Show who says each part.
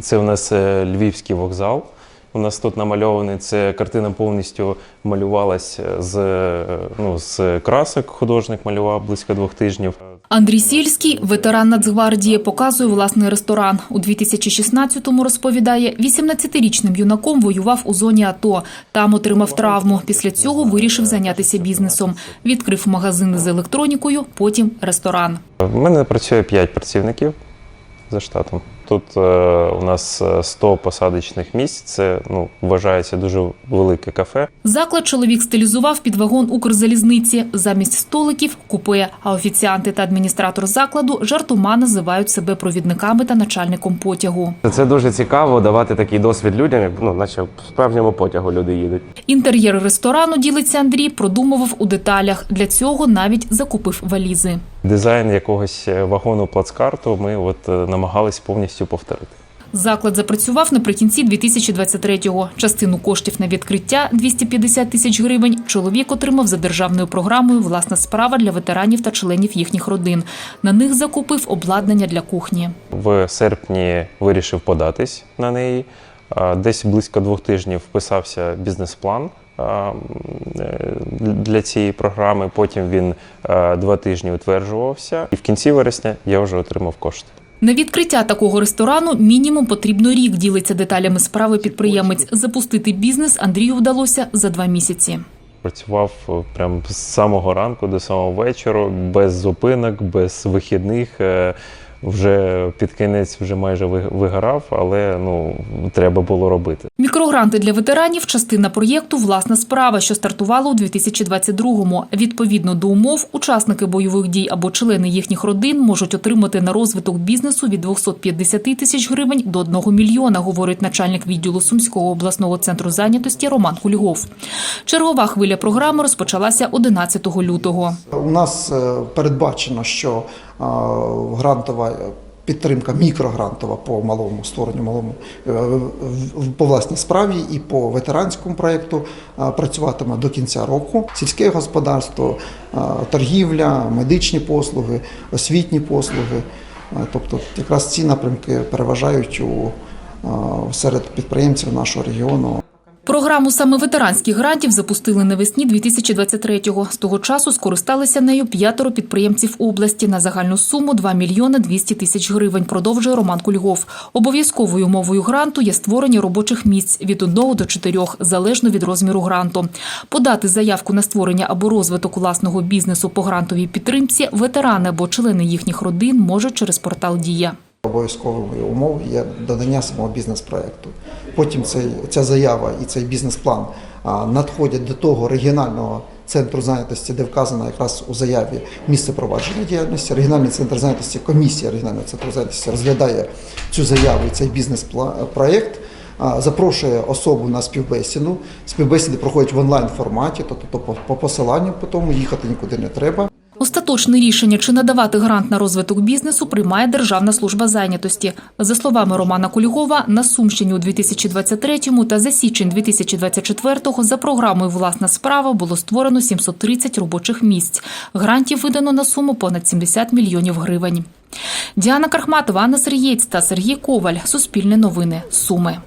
Speaker 1: Це у нас е, Львівський вокзал. У нас тут намальований. Це картина повністю малювалась з, е, ну, з красок. Художник малював близько двох тижнів.
Speaker 2: Андрій Сільський, ветеран Нацгвардії, показує власний ресторан. У 2016-му, розповідає, 18-річним юнаком воював у зоні АТО. Там отримав травму. Після цього вирішив зайнятися бізнесом. Відкрив магазини з електронікою, потім ресторан.
Speaker 1: У мене працює 5 працівників за штатом. Тут е, у нас е, 100 посадочних місць. Це ну, вважається дуже велике кафе.
Speaker 2: Заклад чоловік стилізував під вагон Укрзалізниці. Замість столиків – купе. А офіціанти та адміністратор закладу жартома називають себе провідниками та начальником потягу.
Speaker 3: Це дуже цікаво давати такий досвід людям, як ну, наче в справжньому потягу люди їдуть.
Speaker 2: Інтер'єр ресторану, ділиться Андрій, продумував у деталях. Для цього навіть закупив валізи.
Speaker 1: Дизайн якогось е, вагону плацкарту ми от е, намагались повністю повторити.
Speaker 2: Заклад запрацював наприкінці 2023-го. Частину коштів на відкриття – 250 тисяч гривень. Чоловік отримав за державною програмою «Власна справа» для ветеранів та членів їхніх родин. На них закупив обладнання для кухні.
Speaker 1: В серпні вирішив податись на неї. Десь близько двох тижнів вписався бізнес-план е, для цієї програми. Потім він е, два тижні утверджувався, і в кінці вересня я вже отримав кошти.
Speaker 2: На відкриття такого ресторану мінімум потрібно рік, ділиться деталями справи підприємець. Запустити бізнес Андрію вдалося за два місяці.
Speaker 1: Працював е, прям з самого ранку до самого вечора, без зупинок, без вихідних. Вже під кінець вже майже ви- вигорав, але ну треба було робити.
Speaker 2: Мікрогранти для ветеранів – частина проєкту «Власна справа», що стартувала у 2022-му. Відповідно до умов, учасники бойових дій або члени їхніх родин можуть отримати на розвиток бізнесу від 250 тисяч гривень до 1 мільйона, говорить начальник відділу Сумського обласного центру зайнятості Роман Кульгов. Чергова хвиля програми розпочалася 11 лютого.
Speaker 4: У нас е, передбачено, що грантова підтримка мікрогрантова по малому створенню малому е, по власній справі і по ветеранському проєкту працюватиме до кінця року. Сільське господарство, торгівля, медичні послуги, освітні послуги. Тобто, якраз ці напрямки переважають у серед підприємців нашого регіону.
Speaker 2: Програму саме ветеранських грантів запустили навесні 2023-го. З того часу скористалися нею п'ятеро підприємців області на загальну суму 2 мільйони 200 тисяч гривень, продовжує Роман Кульгов. Обов'язковою умовою гранту є створення робочих місць від 1 до 4, залежно від розміру гранту. Подати заявку на створення або розвиток власного бізнесу по грантовій підтримці ветерани або члени їхніх родин можуть через портал Дія.
Speaker 4: Обов'язковою умовою є додання самого бізнес-проекту. Потім цей, ця заява і цей бізнес-план надходять до того регіонального центру зайнятості, де вказано якраз у заяві місце провадження діяльності. Регіональний центр зайнятості, комісія регіонального центру зайнятості розглядає цю заяву і цей бізнес-проект. а, Запрошує особу на співбесіду. Співбесіди проходять в онлайн форматі, тобто по посиланню по тому їхати нікуди не треба.
Speaker 2: Остаточне рішення, чи надавати грант на розвиток бізнесу, приймає Державна служба зайнятості. За словами Романа Кульгова, на Сумщині у 2023 та за січень 2024 за програмою «Власна справа» було створено 730 робочих місць. Грантів видано на суму понад 70 мільйонів гривень. Діана Кархматова, Анна Сергієць та Сергій Коваль. Суспільне новини. Суми.